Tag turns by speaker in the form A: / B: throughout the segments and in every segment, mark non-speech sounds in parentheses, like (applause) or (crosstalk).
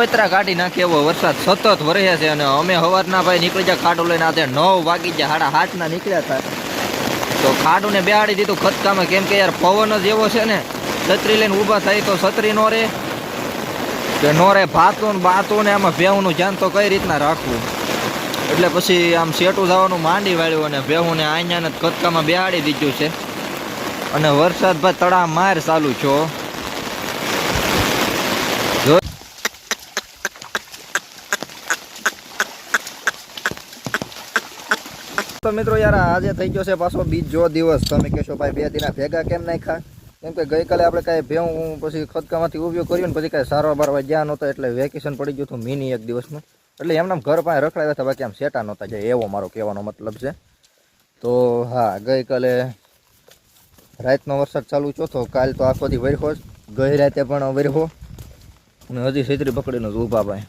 A: ગોતરા કાઢી નાખે, એવો વરસાદ સતત વરસે છે અને અમે સવારના ભાઈ નીકળી જાય ખાડો લઈને, આજે નવ વાગી જાય સાડા હાથના નીકળ્યા હતા. તો ખાડુને બેહાડી દીધું ખતકામાં કેમ કે યાર પવન જ એવો છે ને, છત્રી લઈને ઊભા થાય તો છત્રી નો રે. કે નો રે, ભાતું બાતું ને આમાં ભેહુંનું ધ્યાન તો કઈ રીતના રાખવું? એટલે પછી આમ શેટું જવાનું માંડી વાળ્યું અને ભેહુંને જ ખતકામાં બેહાડી દીધું છે. અને વરસાદ ભાઈ તળા માર ચાલુ છો. તો મિત્રો યાર આજે થઈ ગયો છે પાછો બીજો દિવસ. તમે કહેશો, ભાઈ, બે દિના ભેગા કેમ નાખ્યા? કેમ કે ગઈકાલે આપણે કાંઈ ભેવું પછી ખદકામાંથી ઉભ્યો કર્યું ને પછી કાંઈ સારવાર બારવા ગયા નહોતા, એટલે વેકેશન પડી ગયું હતું મિની એક દિવસનું. એટલે એમના ઘર પાસે રખડાવ્યા હતા, બાકી આમ સેટા નહોતા જે એવો મારો કહેવાનો મતલબ છે. તો હા, ગઈકાલે રાતનો વરસાદ ચાલુ ચોથો કાલ તો આખો દી વરખો ગઈ રાતે પણ વરહો અને હજી છેતરી પકડીને જ ઊભા ભાઈ.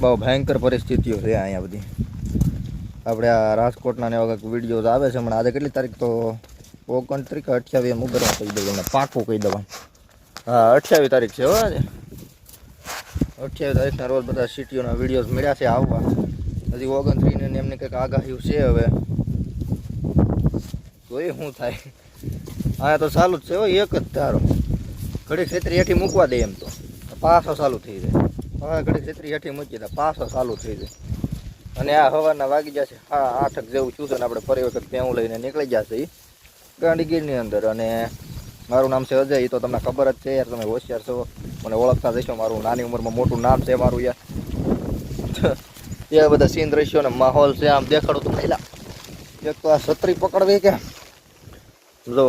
A: બહુ ભયંકર પરિસ્થિતિઓ છે અહીંયા બધી. આપણે આ રાજકોટના ને એવા કંઈક આવે છે. હમણાં આજે કેટલી તારીખ? તો ઓગણત્રીસ કે અઠ્યાવીસ એમ ઉગરવા કહી દઉં તમને. પાકું કહી દઉં. હા, અઠ્યાવીસ તારીખ છે હો આજે. અઠ્યાવીસ તારીખના રોજ બધા સિટીઓના વિડીયોઝ મળ્યા છે આવવા. હજી ઓગણત્રીસ ને એમને કંઈક આગાહી છે હવે. જોઈએ શું થાય? હા તો ચાલુ જ છે હો, એક જ તારો ઘડી છેતરી હેઠી મૂકવા દે એમ તો. પાછો ચાલુ થઈ જાય. હવે ઘડી છેતરી હેઠી મૂકી દે, પાછો ચાલુ થઈ જાય. અને આ હવાના વાગી જશે. હા આઠક જેવું છું છે ને આપણે ફરી વખત પેવું લઈને નીકળી જશે એ ગાંધીગીરની અંદર. અને મારું નામ છે અજય, એ તો તમને ખબર જ છે યાર, તમે હોશિયાર છો. મને ઓળખતા જશો મારું નાની ઉંમરમાં મોટું નામ છે મારું યાર. (laughs) એ બધા સીન દ્રશ્યો ને માહોલ છે, આમ દેખાડું તો પહેલા. એક તો આ છત્રી પકડવી કે? જો.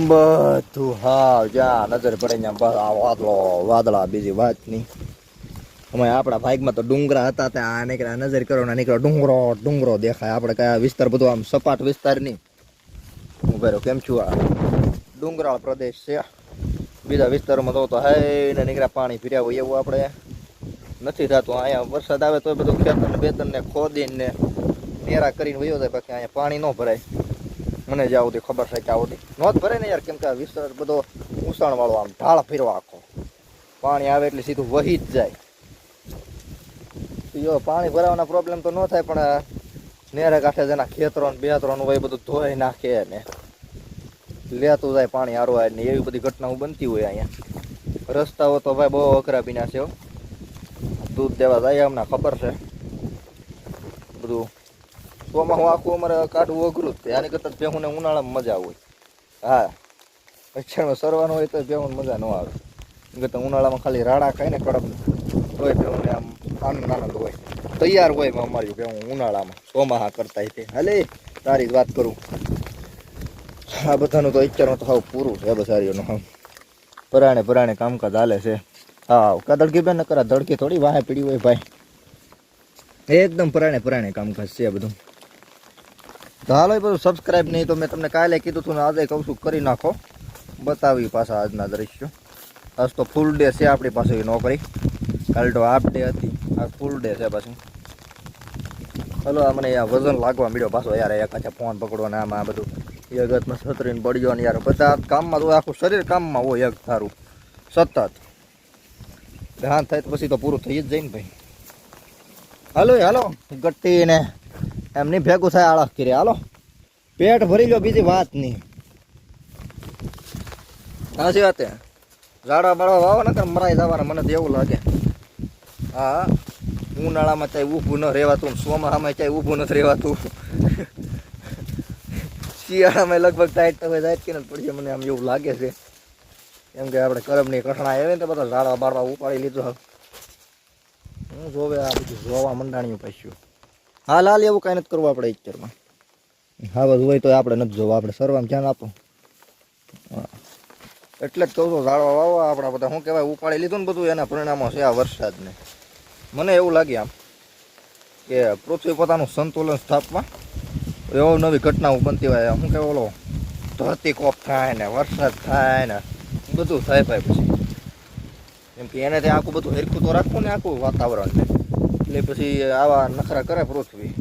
A: બધું હા જ્યાં નજર પડે ત્યાં બસ આ વાદળો, વાદળા, બીજી વાત નહીં અમે આપણા ભાગમાં તો ડુંગરા હતા ત્યાં આ નીકળ્યા, નજર કરો ને નીકળ્યો ડુંગરો ડુંગરો દેખાય. આપણે કયા વિસ્તાર બધો આમ સપાટ વિસ્તાર નહીં હું ભેરો, કેમ છું? આ ડુંગરાળ પ્રદેશ છે. બીજા વિસ્તારોમાં તો તો હે ને નીકળ્યા, પાણી ફર્યા હોય એવું આપણે નથી થતું. અહીંયા વરસાદ આવે તો બધું ખેતર બેતરને ખોદીને નેરા કરીને વયો જાય, બાકી અહીંયા પાણી ન ભરાય. મને જ આવું ખબર છે કે આવું નોંધ ભરે ને યાર, કેમ કે વિસ્તાર બધો ઉસાણવાળો આમ ઢાળ ફેરવા આખો. પાણી આવે એટલે સીધું વહી જ જાય. જો પાણી ભરાવાના પ્રોબ્લેમ તો ન થાય, પણ નેરે કાંઠે જેના ખેતરો ને ત્રણ ને હોય બધું ધોઈ નાખે ને. લેતું જાય પાણી હારવા ને એવી બધી ઘટનાઓ બનતી હોય અહીંયા. રસ્તાઓ તો ભાઈ બહુ અઘરા પીના છે દૂધ દેવા જાય અમને, ખબર છે. બધું. ચોમાસું આખું અમારે કાઢવું અઘરું જ આની કરતાં ભેહુંને ઉનાળામાં મજા હોય હા. અક્ષરમાં સરવાનું હોય તો ભેહું મજા ન આવે. કરતાં ઉનાળામાં ખાલી રાડા ખાય ને કડક તોય ભેહુંને આમ હોય. તૈયાર હોય અમારી ભેહું ઉનાળામાં ચોમાહા કરતા તે. હાલે, તારી જ વાત કરું. આ બધાનું તો અત્યારનું તો હાવ પૂરું છે બસારીઓનું હાવ. પરાણે પરાણે કામકાજ હાલે છે. હા કા કદળકી બેન કરા ધડકી થોડી વાહે પીડી હોય ભાઈ. એકદમ પરાણે પરાણે કામકાજ છે બધું. તો હાલો, એ બધું સબસ્ક્રાઈબ નહીં તો મેં તમને કાલે કીધું ને આજે કહું છું, કરી નાખો. બતાવી પાછા આજના દ્રશ્યો. આજ તો ફૂલ ડે છે આપણી પાસે એ નોકરી. કાલ તો હાફ ડે હતી. આ ફૂલ ડે છે પાછું. હલો, આ મને યાર વજન લાગવા મળ્યો પાછો યાર. એક પાછા ફોન પકડવાને આમાં આ બધું. એક છતરીને પડ્યો ને યાર. બધા કામમાં તો આખું શરીર કામમાં હોય એક થારું સતત. ધ્યાન થાય તો પછી તો પૂરું થઈ જ જાય ને ભાઈ. હાલો હાલો. ગટ્ટીને એમની ભેગું થાય આળસ કરી હાલો. પેટ ભરી લો, બીજી વાત નહીં. સાચી વાત ઝાડા બાળવા વાવો ને મરાઈ જવાના, મને તો એવું લાગે. હા, ઉનાળામાં ચાહે ઊભું ન રહેવાતું, ચોમાસામાં ચાહે ઊભું નથી રહેવાતું. શિયાળામાં લગભગ ટાઈટ તમે જાય કે પડશે મને આમ એવું લાગે છે. કેમ કે આપણે કરમની કઠણા આવે ને તો બધા ઝાડવા બાળવા ઉપાડી લીધું હું જોવે આ બધું જોવા મંડાણ્યું પાછું. હાલ હાલ એવું કાંઈ નથી કરવું આપણે ઈચ્છરમાં હા, બધું હોય તો આપણે નથી જોવા, આપણે સર્વામાં ધ્યાન આપો હા. એટલે જ કહું છું, ઝાડવા વાવવા આપણા બધા. શું કહેવાય, ઉપાડી લીધું ને બધું, એના પરિણામો છે આ વરસાદને. મને એવું લાગે આમ કે પૃથ્વી પોતાનું સંતુલન સ્થાપવા. એવો નવી ઘટનાઓ બનતી હોય શું કહેવાય, ઓલો ધરતીકોપ થાય ને, વરસાદ થાય ને, બધું થાય ભાઈ પછી. કેમ કે એને ત્યાં આખું બધું હેરખું તો રાખવું ને, આખું વાતાવરણને. એટલે પછી આવા નખરા કરે પૃથ્વી.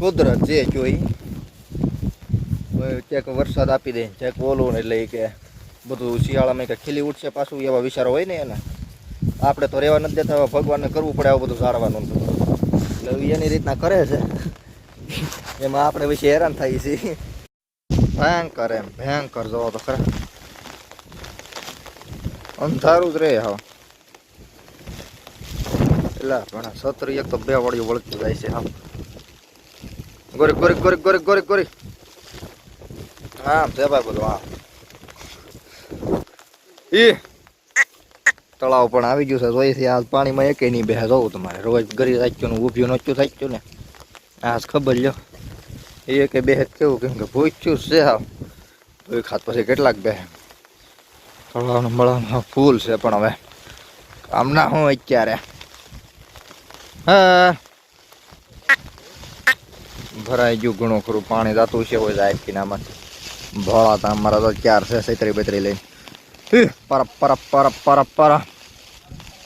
A: કુદરત જે જોઈ ક્યાંક વરસાદ આપી દે ક્યાંક ઓલું એટલે કે બધું શિયાળામાં કે ખીલી ઉઠશે પાછું, એવા વિચારો હોય ને એના. આપણે તો રહેવા નથી દેતા ભગવાનને કરવું પડે આવું બધું સારવાનું એટલે એની રીતના કરે છે. એમાં આપણે વિશે હેરાન થઈએ છીએ ભયંકર એમ, ભયંકર જોવો તો ખરા. અંધારું જ રહે હા. એટલે પણ સત્ર એક તો બે વાળીઓ વળતું જાય છે હા ગોરી ગોરી ગોરી ગોરી ગોરી ગોરી. હા છે ભાઈ બધું હા ઈ. તળાવ પણ આવી ગયું છે જોઈથી આજ પાણીમાં એકે નહીં બેસે જવું તમારે, રોજ ગરી રાખ્યું ને ઊભ્યું નચ્યું થાક્યું ને આજ ખબર લ્યો. એ કે બેહે કેવું, કેમ કે ભૂચ્યું છે હા તો ખાત પછી કેટલાક બેહ. તળાવનું મળવાનું ફૂલ છે પણ હવે. કામના હું અત્યારે. હા. ભરાઈ ગયું ઘણું ખરું, પાણી જાતું છે, હોય જાય આમાંથી ભોળા તા અમારા તો ચાર છે સૈતરી બેતરી લઈને. ઈ, પર પર પર પર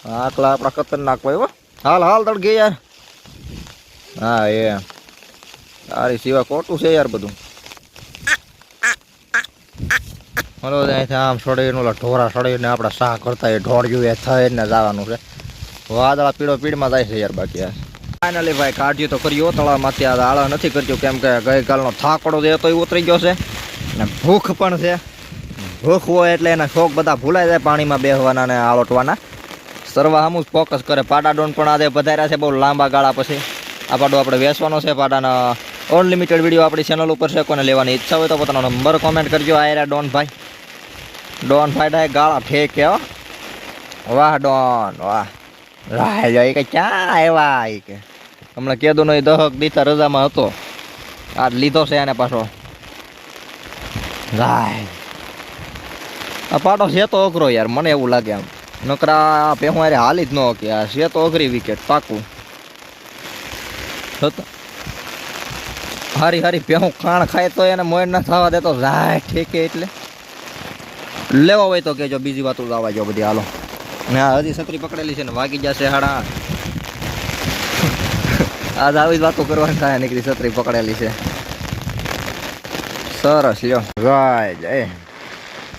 A: આકલા આપણા ખતરનાક ભાઈ હો હાલ હાલ તડગે યાર હા એ તારી સિવાય ખોટું છે યાર બધું હલો ત્યાંથી આમ સડીને ઓલા ઢોરા સડીને આપણે શાહ કરતા એ ઢોળ્યું એ થઈને જવાનું છે વાદળા પીળો પીળમાં જાય છે યાર બાકી યાર ફાઇનલી ભાઈ કાઢ્યું તો કર્યો તળાવમાંથી આ આળા નથી કર્યું કેમ કે ગઈકાલનો થાકડો જે હતો એ ઉતરી ગયો છે અને ભૂખ પણ છે ભૂખ હોય એટલે એના શોખ બધા ભૂલાઈ જાય પાણીમાં બેસવાના ને આળોટવાના સરવા હમું જ ફોકસ કરે. પાડા ડોન પણ આજે વધાર્યા છે બહુ લાંબા ગાળા પછી. આ પાડો આપણે વેચવાનો છે. પાડાના અનલિમિટેડ વીડિયો આપણી ચેનલ ઉપર છે. કોને લેવાની ઈચ્છા હોય તો પોતાનો નંબર કોમેન્ટ કરજો. આયરા ડોન ભાઈ. ડોન ભાઈ ગાળા ઠેક હો. વાહ ડોન, વાહ. રાહ એ કે ક્યાં આવ્યા એ કે? હમણાં કેદુનો એ દહક દીતા રજામાં હતો. આજ લીધો છે એને પાછો. રાય આ પાટો છે તો અઘરો યાર, મને એવું લાગે આમ. નકરા પેહું અરે હાલી જ ન કે આ છે તો અઘરી વિકેટ પાકું. હારી હારી પેહું ખાણ ખાય તો એને મોડ ના થવા દેતો રાય ઠેકે એટલે. લેવો હોય તો કેજો બીજી વાતો લાવવા જો બધી હાલો. ને આ હજી છત્રી પકડેલી છે ને, વાગી જશે હાડા આજ આવી જ વાતો કરવાની થાય, નીકળી છત્રી પકડેલી છે. સરસ, લ્યો. જાય જાય.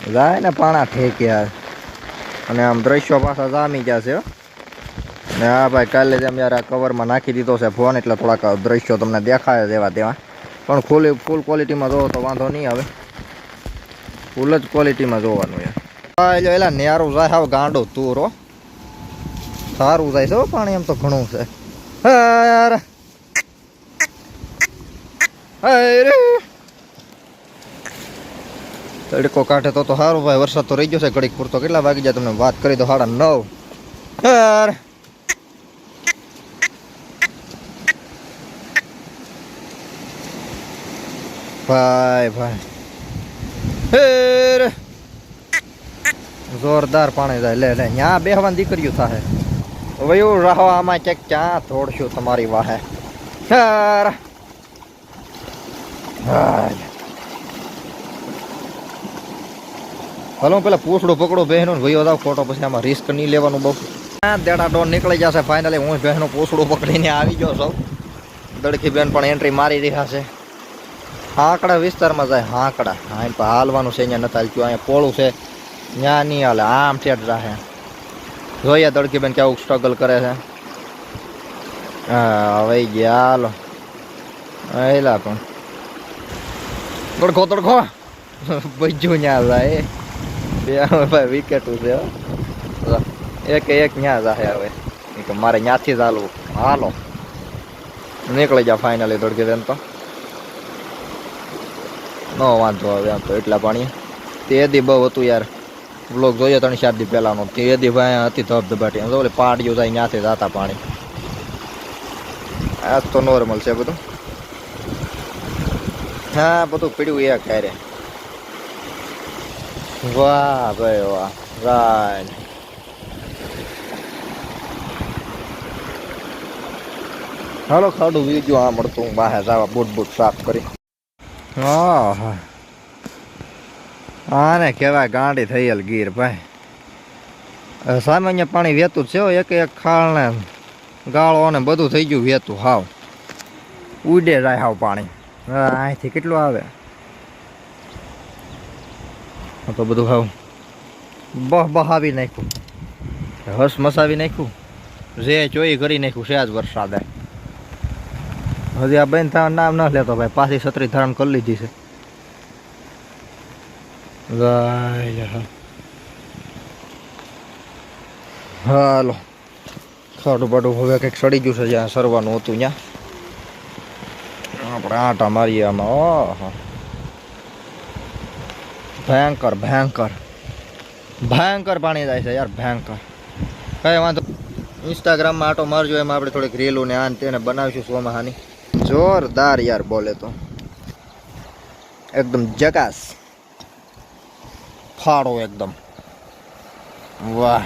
A: જાય ને પાણા ઠેક યાર. અને આમ દ્રશ્યો પાછા જામી ગયા છે. ને હા ભાઈ કાલે જ અમે યાર આ કવરમાં નાખી દીધો છે ફોન એટલે થોડાક દ્રશ્યો તમને દેખાય જ એવા તેવા. પણ ફૂલ ફૂલ ક્વોલિટીમાં જોવો તો વાંધો નહીં આવે. ફૂલ જ ક્વોલિટીમાં જોવાનું યાર. એલા નેરું જાય, હાવ ગાંડો તૂરો સારું જાય છે પાણી એમ તો ઘણું છે. હા યાર. હાય રે. તડકો કાઢે તો તો સારું ભાઈ, વરસાદ તો રહી ગયો છે ઘડીક પૂરતો. કેટલા વાગી જાય તમને? વાત કરી તો સાડા નવ. યાર. ભાઈ ભાઈ. હે રે. જોરદાર પાણી જાય. લે લે ત્યાં બેહવાની દીકરીઓ થાય વયું રહો આમાં ચેક ક્યાં થોડશું તમારી વાહે. યાર. હાય. હાલો, હું પેલા પૂછડું પકડો બહેનો ને ભાઈઓ જાવ ખોટો પછી આમાં રિસ્ક નહીં લેવાનું બહુ. દેડા ડોન નીકળી જશે ફાઇનલી હું બહેનો પૂછડું પકડીને આવી ગયો સૌ દડકી બેન પણ એન્ટ્રી મારી રહ્યા છે. હાંકડા વિસ્તારમાં જાય, હાંકડા. હા, એમ હાલવાનું છે, અહીંયા નથી હાલતું અહીંયા પોળું છે. ત્યાં નહીં હાલે, આમ ઠેઠ રાખે જોઈએ દડકી બેન કેવું સ્ટ્રગલ કરે છે. હા વહી ગયા, હાલો. એલા પણ. તડખો તડકો બજ્જું (laughs) ન્યા જાય. બે છે. એક એક ન્યા જાહે હવે. મારે ન્યાથી જ હાલવું. હાલો. નીકળી જા ફાઇનલી દોડકે તેમ તો. નો વાંધો હવે આમ તો એટલા પાણી તે દી બહુ હતું યાર. બ્લોક જોઈએ ત્રણ ચાર દી પહેલાનો. તે દી ભાઈ હતી ધબધબાટી એમ તો ઓલી પાડ્યું જાય ન્યાથી જતા પાણી. આજ તો નોર્મલ છે બધું. હા, બધું પીડ્યું એક હારે વાહ ભાઈ વાહ રાઈટ હાલો ખાડું વીજું આ મળતું હું બહાર જવા બૂટ બૂટ સાફ કરી હા હા આને કહેવાય ગાંડી થયેલ ગીર ભાઈ હવે સામાન્ય પાણી વહેતું જ છે હો, એક એક ખાળ ને ગાળો ને બધું થઈ ગયું વહેતું હાવ ઉડે જાય હાવ પાણી હવે અહીંથી કેટલું આવે આ તો બધું હાવ બહ બહાવી નાખ્યું. હસ મસાવી નાખ્યું. જે ચોઈ કરી નાખ્યું છે આજ વરસાદે. હજી આ બેન થાય નામ ન લેતો ભાઈ, પાછી છત્રી ધારણ કરી લીધી છે. હાલો. ખાડું બાડું હવે કંઈક સડી ગયું છે જ્યાં સરવાનું હતું ત્યાં. આપણે આટા મારીએ આમાં, ઓહો. ભયંકર ભયંકર. ભયંકર પાણી જાય છે યાર, ભયંકર. કઈ વાંધો ઇન્સ્ટાગ્રામમાં આટો મારજો, એમાં આપણે થોડીક રીલું ને આન તેને બનાવીશું સોમાહાની જોરદાર યાર બોલે તો. એકદમ જકાસ. ફાળો એકદમ. વાહ.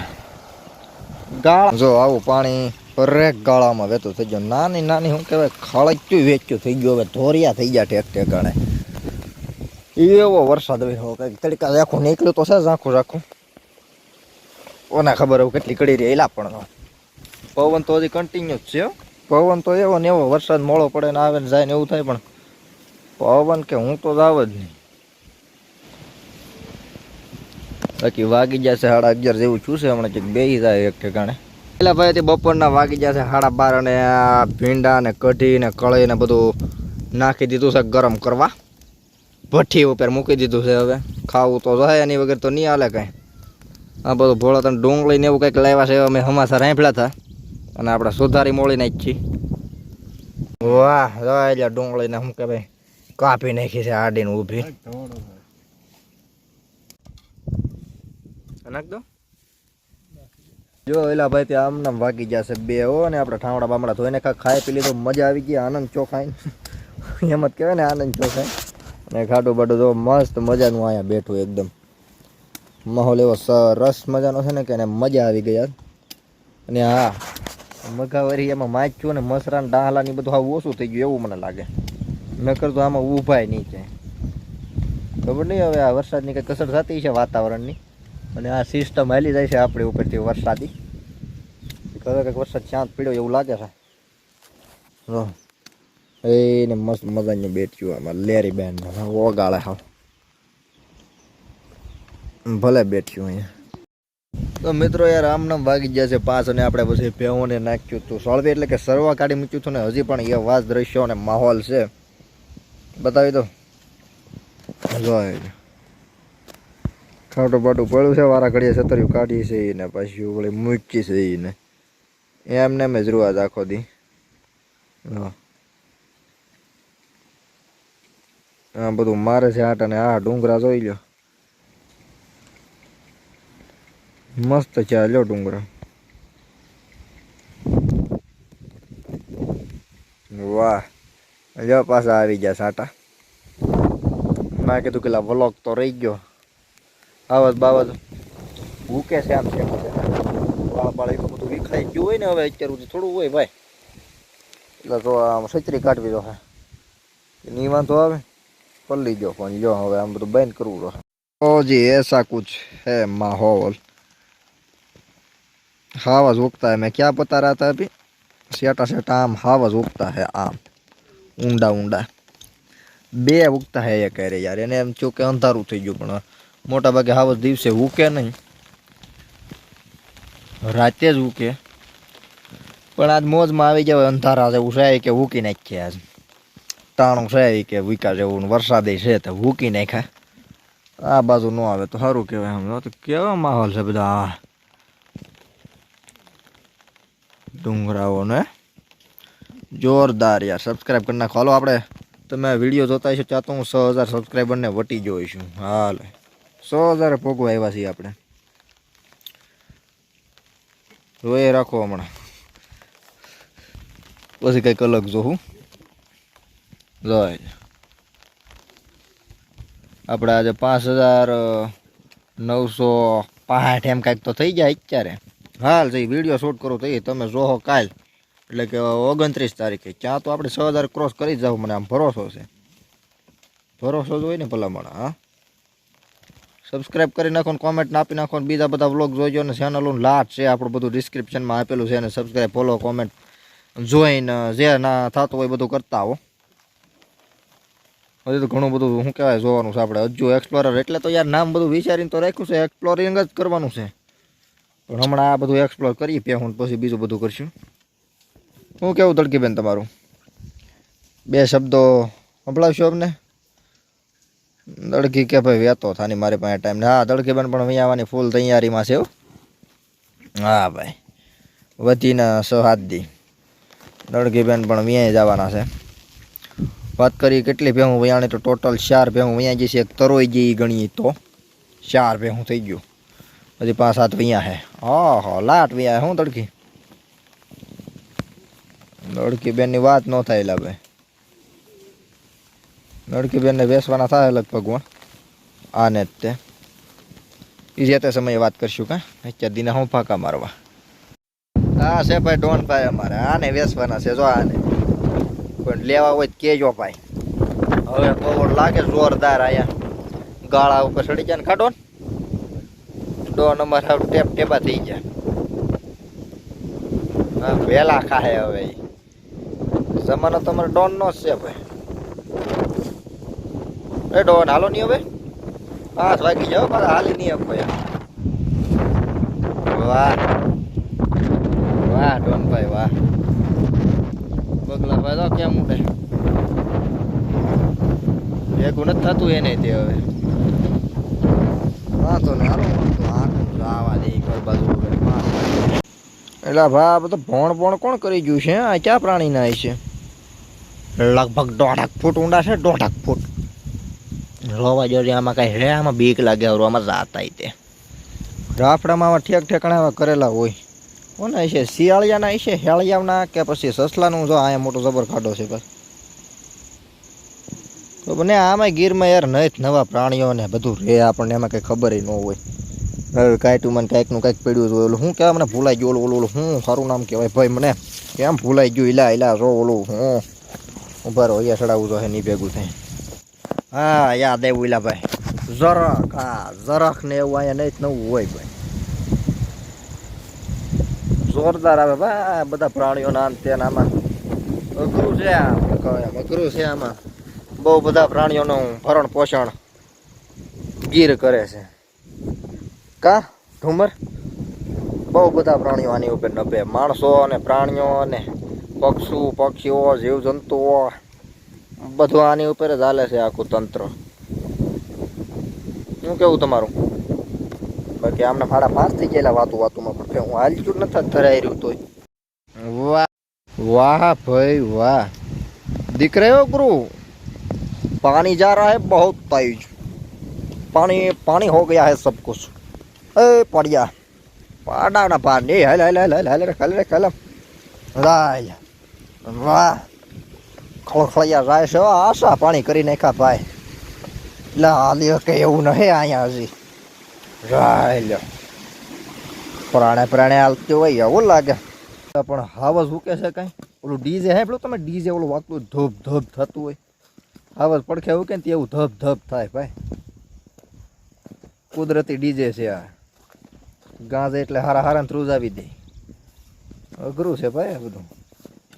A: ગાળા. જો આવું પાણી દરેક ગાળામાં વહેતું થઈ ગયો. નાની નાની, શું કહેવાય ખળચ્યું વેચ્યું થઈ ગયું. હવે ધોરિયા થઈ ગયા ઠેક ઠેકાણે. એવો વરસાદ હોય કંઈક તડકા આખું નીકળ્યું તો છે, ઝાંખું આખું કોને ખબર હવે કેટલી કડી રહી, એલા પણ પવન તો હજી કન્ટિન્યુ છે પવન તો એવો ને એવો વરસાદ મોડો પડે ને આવે ને જાય ને એવું થાય પણ પવન કે હું તો જાવ જ નહીં. બાકી વાગી જશે સાડા અગિયાર જેવું છું છે, હમણાં કંઈક બેસી જાય એક ઠેકાણે. પેલા ભાઈ, તે બપોરના વાગી જશે સાડા બાર અને ભીંડા ને કઢી ને કળી ને બધું નાખી દીધું છે ગરમ કરવા. ભઠ્ઠી ઉપર મૂકી દીધું છે હવે. ખાવું તો જાય એની વગર તો નહીં હાલે કાંઈ. આ બધું ભોળા તને ડુંગળી ને એવું કંઈક લાવ્યા છે અમે હમાસા રાંભળ્યા હતા. અને આપણે સુધારી મોળી નાખી. વાહ એટલે ડુંગળીને શું કે ભાઈ કાપી નાખી છે આડીને ઊભી. નાખ દો. જો એલા ભાઈ ત્યાં આમ નામ વાગી જશે બે હો ને આપણે ઠામડા બામડા ધોઈને કાંઈક ખાઈ પી લીધું. મજા આવી ગઈ આનંદ ચોખાઈ. એમ જ કહેવાય ને આનંદ ચોખાઈ. અને ખાટું બાટું જો મસ્ત મજાનું અહીંયા બેઠું એકદમ. માહોલ એવો સરસ મજાનો છે ને કે એને મજા આવી ગઈ યાર. અને હા મગાવરી એમાં માચ્યું ને મસરા ને ડાહલા ને બધું આવું ઓછું થઈ ગયું એવું મને લાગે. નકર તો આમાં ઊભાય નહીં છે ખબર નહીં હવે આ વરસાદની કંઈ કસર થતી છે વાતાવરણની? અને આ સિસ્ટમ હાલી જાય છે આપણી ઉપરથી વરસાદી. ખરેખર વરસાદ શાંત પીડ્યો એવું લાગે છે. એને મસ્ત મજાની બેઠ્યું આમાં લેરી બેન. ઓગાળે હાવ. ભલે બેઠ્યું અહીંયા. તો મિત્રો યાર, આમ નામ વાગી ગયા છે પાંચ અને આપણે પછી ભેવોને નાખ્યું હતું સળવે એટલે કે સરવા કાઢી મૂક્યું હતું ને હજી પણ એ વાસ દ્રશ્યો અને માહોલ છે. બતાવી દો. જોઈ. ખાટું બાટું પડ્યું છે, વારા ઘડીએ છતરિયું કાઢી છે ને પછી વળી મૂકી છે એને એમને એમ જ રૂવા આખો દી. હા. આ બધું મારે છે આટ અને આ ડુંગરા જોઈ લ્યો. મસ્ત ચાલ્યો ડુંગરા. વાહ. લ્યો પાછા આવી ગયા સાટા. મેં કીધું કે વ્લોગ તો રહી ગયો. આવત બાવત ભૂકે છે આમ છે બધું વિખરાઈ ગયું હોય ને હવે અત્યાર સુધી થોડું હોય ભાઈ. એટલે તો આમ છત્રી કાઢવી દો નહીં વાંધો આવે. પલ્લી ગયો પણ જો હવે આમ બધું બંધ કરવું રહે ओ जी ऐसा कुछ है माहौल हावज उगता है मैं क्या बता रहा था अभी सेटा सेटा आम हावज उगता है आम ઊંડા ઊંડા બે ઉગતા હે એ કહે રે યાર એને એમ થયું કે અંધારું થઈ ગયું પણ મોટા ભાગે હાવજ દિવસે ઉકે નહીં રાતે જ ઉકે પણ આજ મોજમાં આવી જાય અંધારા જેવું છે કે ઉકી નાખીએ આજ ટાણું છે કે વિકા જેવું વરસાદે છે તો ભૂકી નાખે આ બાજુ ન આવે તો સારું કહેવાય આમ. તો કેવા માહોલ છે બધા. ડુંગરાઓને જોરદાર યાર. સબસ્ક્રાઈબ કરી નાખો. હાલો આપણે. તમે વીડિયો જોતા હશો ત્યાં તો હું સો હજાર સબસ્ક્રાઈબરને વટી જોઈશું હાલ. સો હજાર ભોગવા આવ્યા છીએ આપણે. જોઈએ રાખો હમણાં. પછી કંઈક અલગ જોઉં. જોઈ આપણે આજે પાંચ હજાર નવસો પાંઠ એમ કાંઈક તો થઈ જાય અત્યારે. હાલ જઈ વીડિયો શૂટ કરો તો એ તમે જોહો કાલ. એટલે કે ઓગણત્રીસ તારીખે. ક્યાં તો આપણે છ હજાર ક્રોસ કરી જ જાવ મને આમ ભરોસો છે. ભરોસો જ હોય ને ભલામણ, હા? સબસ્ક્રાઇબ કરી નાખો ને કોમેન્ટ આપી નાખો ને બીજા બધા વ્લોગ જોઈજો ને ચેનલનું લાટ છે. આપણું બધું ડિસ્ક્રિપ્શનમાં આપેલું છે અને સબસ્ક્રાઇબ ફોલો કોમેન્ટ જોઈને જે ના થતું હોય બધું કરતા હો હજી તો ઘણું બધું, શું કહેવાય, જોવાનું છે આપણે. હજુ એક્સપ્લોરર એટલે તો યાર નામ બધું વિચારીને તો રાખ્યું છે એક્સપ્લોરિંગ જ કરવાનું છે. પણ હમણાં આ બધું એક્સપ્લોર કરી પહેલું પછી બીજું બધું કરશું. શું કેવું તડકીબેન તમારું? બે શબ્દો સંભળાવશો અમને? દડકી કે ભાઈ વેતો થાની મારી પાસે ટાઈમ હા દડકીબેન પણ અહીંયા આવવાની ફૂલ તૈયારીમાં છે હા. ભાઈ. વધીને સહાદી દડકીબેન પણ વ્યાય જવાના છે. વાત કરી કેટલી ભેહું વયાણી, તો ટોટલ ચાર ભેહું વયા જઈ છે એક તરોઈ જઈ ગણીએ તો ચાર ભેહું થઈ ગયું. પછી પાંચ સાત વૈયા હે. હા હા લાટ વૈયા હું તડકી દડકી. બેનની વાત ન થાય લા ભાઈ. દડકી બેનને બેસવાના થાય લગભગ વણ આને જ તે. એ જે તે સમયે વાત કરશું કા. અત્યારે દીને હું ફાંકા મારવા. હા છે ભાઈ ડોન ભાઈ અમારે. આને વેસવાના છે, જો આને. પણ લેવા હોય તો કેજો ભાઈ. હવે પવન લાગે જોરદાર આયા. ગાળા ઉપર ચડી જાય ને ને? ડોન અમારે ટેપ ટેપા થઈ જાય હા, વેલા ખાહે હવે જમાનો તમારે ડોન નો જ છે ભાઈ. એ ડોન, હાલો નહીં હવે? પાંચ વાગી જાવ પાછા હાલી નહીં યાર. વાહ. વાહ ડોન ભાઈ, વાહ. બગલા ભાઈ તો કેમ ભેગું નથી થતું એને તે હવે. વાંધો ને હાલો, વાંધો આનું આવા દે એક બાજુ એટલે ભા બધું ભોણ ભોણ કોણ કરી ગયું છે, આ ક્યાં પ્રાણીના છે? લગભગ દોઢક ફૂટ ઊંડા છે, દોઢક ફૂટ. રોવા જોઈએ આમાં કાંઈ હે આમાં બીક લાગે આમાં જાતા આવી તે. રાફડામાં ઠેક ઠેકાણા કરેલા હોય. કોના છે? શિયાળિયાના છે? હેળિયાના કે પછી સસલાનું? જો અહીંયા મોટો જબર ખાડો છે બસ. તો બને આમાં ગીરમાં યાર નહીં નવા પ્રાણીઓ ને બધું રે, આપણને એમાં કંઈ ખબર ન હોય. હવે કાંઈક મને કાંઈકનું કાંઈક પડ્યું હતું ઓલું શું કહેવાય મને ભૂલાઈ ગયું, ઓલું ઓલું શું સારું નામ કહેવાય. ભાઈ, મને કેમ ભૂલાઈ ગયું? ઇલા ઇલા રો ઓલું, હું ઊભા રહો, અહીંયા ચડાવું હે, નહીં ભેગું થાય. હા, યાદ આવ્યું ઇલા ભાઈ જરાક, હા જરાક ને એવું અહીંયા નહીં જ નવું હોય, ભાઈ. જોરદાર આવે ભાઈ બધા પ્રાણીઓના તેના આમાં. અઘરું છે અઘરું છે આમાં. બહુ બધા પ્રાણીઓનું ભરણ પોષણ ગીર કરે છે. કા? ઢુમર? બહુ બધા પ્રાણીઓ આની ઉપર નભે. માણસો અને પ્રાણીઓ અને પક્ષુ પક્ષીઓ જીવજંતુઓ બધું આની ઉપર જ હાલે છે આખું તંત્ર. શું કેવું તમારું? બાકી આમને ફાડા પાંચ થઈ ગયેલા વાતું વાતુમાં પણ કે હું હાલતું જ નથી ધરાઈ રહ્યું તોય વાહ વાહ ભાઈ વાહ दिख रहे हो गुरु पानी जा रहा है बहुत तेज पानी पानी हो गया है सब कुछ ए पड़िया पाड़ा ना पानी hello hello hello hello hello रे हेल रे हेल રાય વાહ ખળખળિયા રાય છે હો, આશા પાણી કરી નાખ્યા ભાઈ લા હાલ્યો કે એવું નહીં અહીંયા હજી રાય લ્યો પ્રાણે પ્રાણે હાલતું હોય, એવું લાગે. પણ હાવસ ઉકે છે કાંઈ? ઓલું ડીજે હે પેલું તમે ડીજે ઓલું વાગતું ધોપ ધોપ થતું હોય. હાવસ પડખે ઉકે ને એવું ધબ ધપ થાય ભાઈ. કુદરતી ડીજે છે આ. ગાંજે એટલે હારા હારા થ્રુજ આવી દે. અઘરું છે ભાઈ બધું.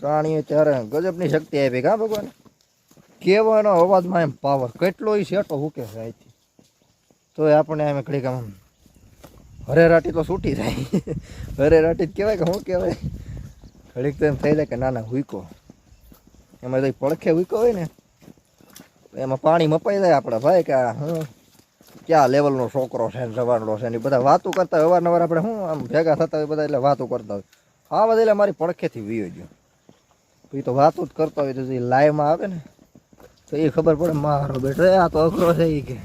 A: પ્રાણીઓ ત્યારે ગજબની શક્તિ આપી, કા ભગવાન? કેવાનો અવાજમાં એમ પાવર કેટલો ઈ શેટો હુકે છે અહીંથી તોય આપણે એમ ઘડીક આમ હરેરાટી તો છૂટી જાય. હરેરાટી કહેવાય કે શું કહેવાય? ઘડીક તો એમ થઈ જાય કે ના ના, હુઈકો. એમાં તો પડખે હુઈકો હોય ને, તો એમાં પાણી મપાઈ જાય આપણે ભાઈ કે હું, ક્યાં લેવલનો છોકરો છે ને જવાનો છે ને બધા વાતો કરતા હોય. અવારનવાર આપણે શું આમ ભેગા થતા હોય બધા એટલે વાતો કરતા હોય. આ બધા એટલે મારી પડખેથી વીયો ગયો. પછી તો વાતો જ કરતા હોય તો જે લાઈવમાં આવે ને, તો એ ખબર પડે મારો બેટો આ તો અઘરો છે એ કે.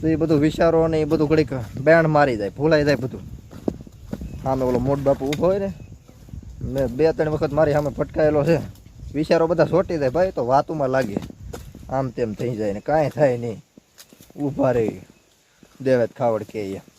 A: તો એ બધું વિચારો ને એ બધું ઘડીક બેન મારી જાય, ભૂલાઈ જાય બધું. સામે ઓલો મોટ બાપુ ઊભો હોય ને મેં બે ત્રણ વખત મારી સામે ફટકાયેલો છે. વિચારો બધા છોટી જાય, ભાઈ તો વાતુમાં લાગે. આમ તેમ થઈ જાય ને કાંઈ થાય નહીં. ઊભા રહી. દેવેત ખાવડ કે અહીંયા.